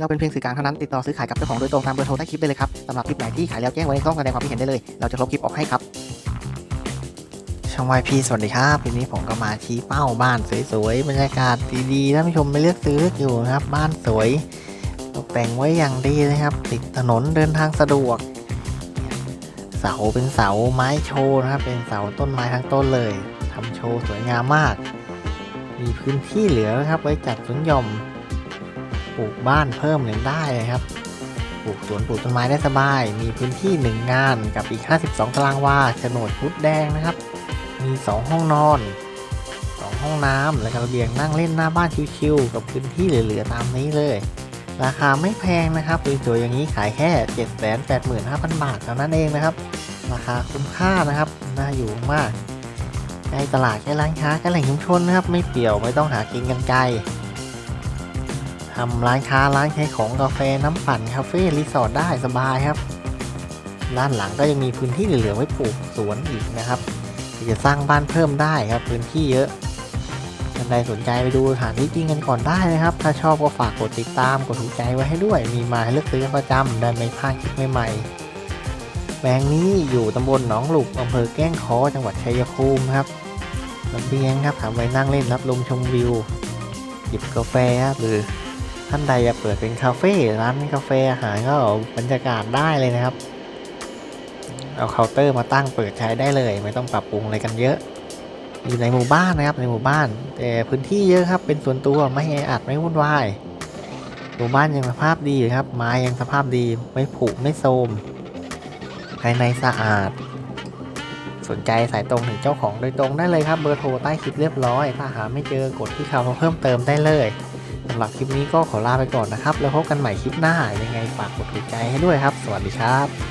เราเป็นเพียงสื่อกลางเท่านั้นติดต่อซื้อขายกับเจ้าของโดยตรงตามเบอร์โทรใต้คลิปได้เลยครับสำหรับคลิปไหนที่ขายแล้วแจ้งไว้ในช่องแสดงความคิดเห็นได้เลย เราจะลบคลิปออกให้ครับ ช่องวายพีสวัสดีครับวันนี้ผมก็มาชี้เป้าบ้านสวยๆบรรยากาศดีๆท่านผู้ชมไม่เลือกซื้ออยู่นะครับ บ้านสวยตกแต่งไว้อย่างดีนะครับ ติดถนนเดินทางสะดวก เสาเป็นเสาไม้โชว์นะครับเป็นเสาต้นไม้ทั้งต้นเลยทำโชว์สวยงามมาก มีพื้นที่เหลือครับไว้จัดสวนหย่อม ปลูกบ้านเพิ่มเลยได้ครับ ปลูกสวนปลูกต้นไม้ได้สบาย มีพื้นที่ 1 งานกับอีก 52 ตารางวาโฉนดพุดแดงนะครับ มี 2 ห้องนอน 2 ห้องน้ำและกระเบียงนั่งเล่นหน้าบ้านชิวๆกับพื้นที่เหลือๆตามนี้เลย ราคาไม่แพงนะครับสวยๆอย่างนี้ขายแค่ 785,000 บาทเท่านั้นเองนะครับ ราคาคุ้มค่านะครับน่าอยู่มากใกล้ตลาดใกล้ร้านค้าใกล้แหล่งชุมชนนะครับ ไม่เปี่ยวไม่ต้องหากินกันไกล ทำร้านค้าร้านขายของกาแฟน้ำปั่นคาเฟ่รีสอร์ทได้สบายครับ ด้านหลังก็ยังมีพื้นที่เหลือไว้ปลูกสวนอีกนะครับจะสร้างบ้านเพิ่มได้ครับ พื้นที่เยอะท่านใดสนใจไปดูสถานที่จริงกันก่อนได้นะครับ ถ้าชอบก็ฝากกดติดตามกดถูกใจไว้ให้ด้วย มีมาให้เลือกซื้อกประจำได้ไม่พลาดคลิปใหม่ๆแปลงนี้อยู่ตำบลหนองหลุกอำเภอแก้งค้อจังหวัดชัยภูมิครับระเบียงครับทำไว้นั่งเล่นรับลมชมวิว หยิบกาแฟหรือ ท่านใดอยากเปิดเป็นคาเฟ่ร้านกาแฟอาหารก็เอาบรรยากาศได้เลยนะครับ เอาเคาน์เตอร์มาตั้งเปิดใช้ได้เลย ไม่ต้องปรับปรุงอะไรกันเยอะ อยู่ในหมู่บ้านนะครับในหมู่บ้าน แต่พื้นที่เยอะครับเป็นส่วนตัวไม่แออัดไม่วุ่นวายหมู่บ้านยังสภาพดีครับไม้ยังสภาพดีไม่ผุไม่โทมภายในสะอาด สนใจสายตรงถึงเจ้าของโดยตรงได้เลยครับเบอร์โทรใต้คลิปเรียบร้อย ถ้าหาไม่เจอกดที่คำเพิ่มเติมได้เลย สำหรับคลิปนี้ก็ขอลาไปก่อนนะครับ แล้วพบกันใหม่คลิปหน้ายังไงฝากกดถูกใจให้ด้วยครับ สวัสดีครับ